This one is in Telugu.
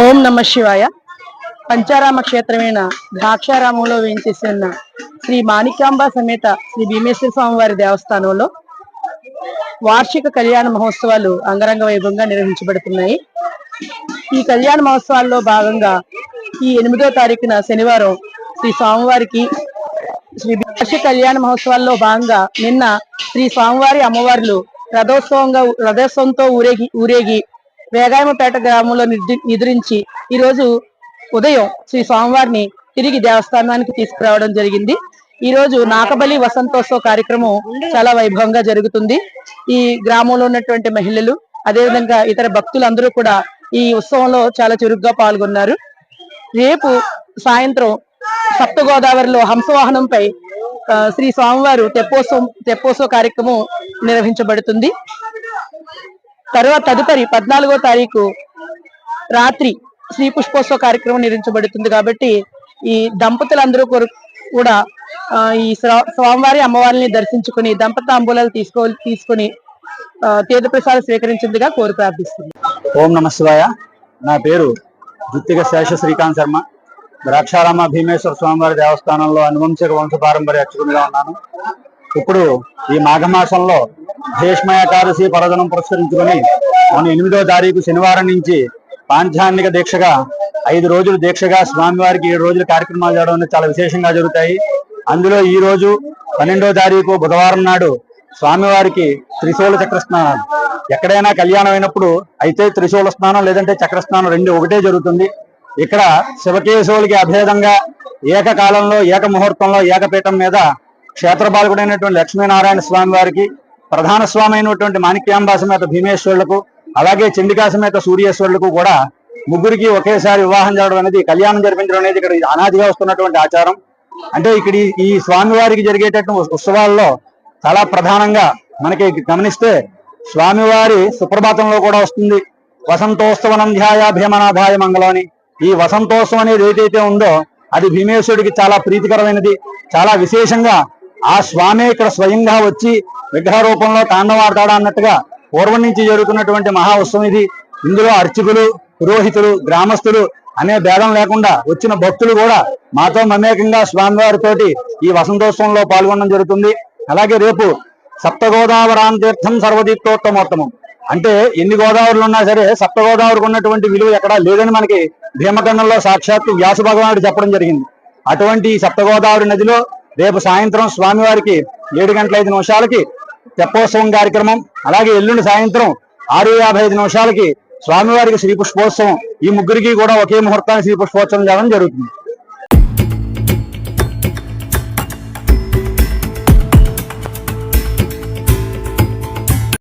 ఓం నమ శివాయ. పంచారామ క్షేత్రమైన ద్రాక్షారామంలో వేయించేసిన శ్రీ మాణిక్యాంబ సమేత శ్రీ భీమేశ్వర స్వామి వారి దేవస్థానంలో వార్షిక కళ్యాణ మహోత్సవాలు అంగరంగ వైభవంగా నిర్వహించబడుతున్నాయి. ఈ కళ్యాణ మహోత్సవాల్లో భాగంగా ఈ ఎనిమిదో తారీఖున శనివారం శ్రీ స్వామివారికి శ్రీ వార్షిక కళ్యాణ మహోత్సవాల్లో భాగంగా నిన్న శ్రీ స్వామివారి అమ్మవార్లు రథోత్సవంగా రథోత్సవంతో ఊరేగి ఊరేగి వేగాయమపేట గ్రామంలో నిద్రించి ఈ రోజు ఉదయం శ్రీ స్వామివారిని తిరిగి దేవస్థానానికి తీసుకురావడం జరిగింది. ఈ రోజు నాకబలి వసంతోత్సవ కార్యక్రమం చాలా వైభవంగా జరుగుతుంది. ఈ గ్రామంలో ఉన్నటువంటి మహిళలు అదేవిధంగా ఇతర భక్తులందరూ కూడా ఈ ఉత్సవంలో చాలా చురుగ్గా పాల్గొన్నారు. రేపు సాయంత్రం సప్త గోదావరిలో హంసవాహనంపై శ్రీ స్వామివారు తెప్పోత్సవం తెప్పోత్సవ కార్యక్రమం నిర్వహించబడుతుంది. తర్వాత తదుపరి పద్నాలుగో తారీఖు రాత్రి శ్రీ పుష్పోత్సవ కార్యక్రమం నిర్వహించబడుతుంది కాబట్టి ఈ దంపతులందరూ కూడా ఈ స్వామివారి అమ్మవారిని దర్శించుకుని దంపతాంబూలాలు తీసుకో తీసుకుని తీర్థ ప్రసాదం స్వీకరించిందిగా కోరి ప్రార్థిస్తుంది ఓం నమస్వాయ నా పేరు జుత్తిక శేష శ్రీకాంత్ శర్మ. ద్రాక్షారామ భీమేశ్వర స్వామివారి దేవస్థానంలో అనువంశిక వంశ పారంపర్య అర్చకునిగా ఉన్నాను. ఇప్పుడు ఈ మాఘమాసంలో భీష్మ కారసి పర్వదనం పురస్కరించుకొని మన ఎనిమిదో తారీఖు శనివారం నుంచి పాంచాన్నిక దీక్షగా ఐదు రోజులు దీక్షగా స్వామివారికి ఏడు రోజులు కార్యక్రమాలు చేయడం అనేది చాలా విశేషంగా జరుగుతాయి. అందులో ఈ రోజు పన్నెండో తారీఖు బుధవారం నాడు స్వామివారికి త్రిశూల చక్ర స్నానం ఎక్కడైనా కళ్యాణం అయినప్పుడు అయితే త్రిశూల స్నానం లేదంటే చక్ర స్నానం రెండు ఒకటే జరుగుతుంది. ఇక్కడ శివకేశవులకి అభేదంగా ఏకకాలంలో ఏక ముహూర్తంలో ఏకపీఠం మీద క్షేత్రపాలకుడైనటువంటి లక్ష్మీనారాయణ స్వామి వారికి ప్రధాన స్వామి అయినటువంటి మాణిక్యాంబా సమేత భీమేశ్వరులకు అలాగే చండికా సమేత సూర్యేశ్వరులకు కూడా ముగ్గురికి ఒకేసారి వివాహం జరగడం అనేది కళ్యాణం జరిపించడం అనేది ఇక్కడ అనాదిగా వస్తున్నటువంటి ఆచారం. అంటే ఇక్కడ ఈ- స్వామివారికి జరిగేటటువంటి ఉత్సవాల్లో చాలా ప్రధానంగా మనకి గమనిస్తే స్వామివారి సుప్రభాతంలో కూడా వస్తుంది. వసంతోత్సవనంధ్యాయ భీమనాథాయ మంగళం అని ఈ వసంతోత్సవం అనేది ఏదైతే ఉందో అది భీమేశ్వరుడికి చాలా ప్రీతికరమైనది. చాలా విశేషంగా ఆ స్వామి ఇక్కడ స్వయంగా వచ్చి విగ్రహ రూపంలో తాండవాడతాడా అన్నట్టుగా పూర్వం నుంచి జరుగుతున్నటువంటి మహా ఉత్సవం ఇది ఇందులో అర్చకులు పురోహితులు గ్రామస్తులు అనే భేదం లేకుండా వచ్చిన భక్తులు కూడా మాతో మమేకంగా స్వామివారితోటి ఈ వసంతోత్సవంలో పాల్గొనడం జరుగుతుంది. అలాగే రేపు సప్తగోదావరాం తీర్థం సర్వతీర్థోత్తమోత్తమం అంటే ఎన్ని గోదావరులు ఉన్నా సరే సప్తగోదావరికి ఉన్నటువంటి విలువ ఎక్కడా లేదని మనకి భీమకండంలో సాక్షాత్తు వ్యాస భగవానుడు చెప్పడం జరిగింది. అటువంటి ఈ నదిలో రేపు సాయంత్రం స్వామివారికి ఏడు గంటల ఐదు నిమిషాలకి తెప్పోత్సవం కార్యక్రమం అలాగే ఎల్లుండి సాయంత్రం ఆరు యాభై ఐదు నిమిషాలకి స్వామివారికి శ్రీ పుష్పోత్సవం. ఈ ముగ్గురికి కూడా ఒకే ముహూర్తానికి శ్రీ పుష్పోత్సవం చేయడం జరుగుతుంది.